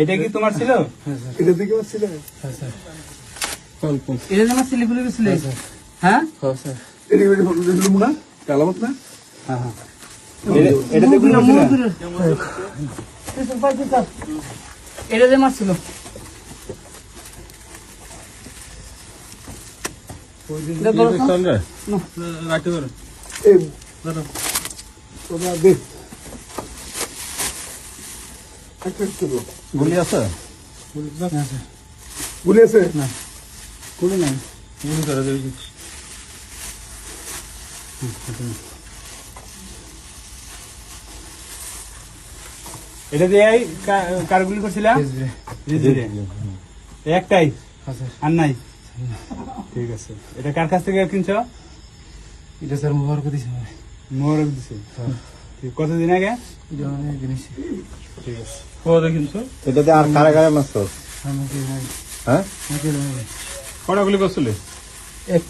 এটা কি তোমার ছিল? এটা থেকে ছিল? এটা ছেলে বলে গেছিলে? হ্যাঁ এটা কি না? কালামত না? এটা যে মারছিল এটা বড় তো? এই তোমরা দেখ গুলি আছে? গুলি আছে? গুলি নাই। এটা দিয়ে কার গুলি করছিলা? রিজভিরে। এই একটাই? আর নাই? ঠিক আছে। এটা কার কাছ থেকে কিনছ? এটা স্যার মুবারক দিছে। মোহর দিছে। ঠিক, কতদিন আগে? জিনিস ঠিক আছে কত কিনছো এটাতে আর কারা কারা মাছ হ্যাঁ? নাই কটা গুলি করছিলে? এক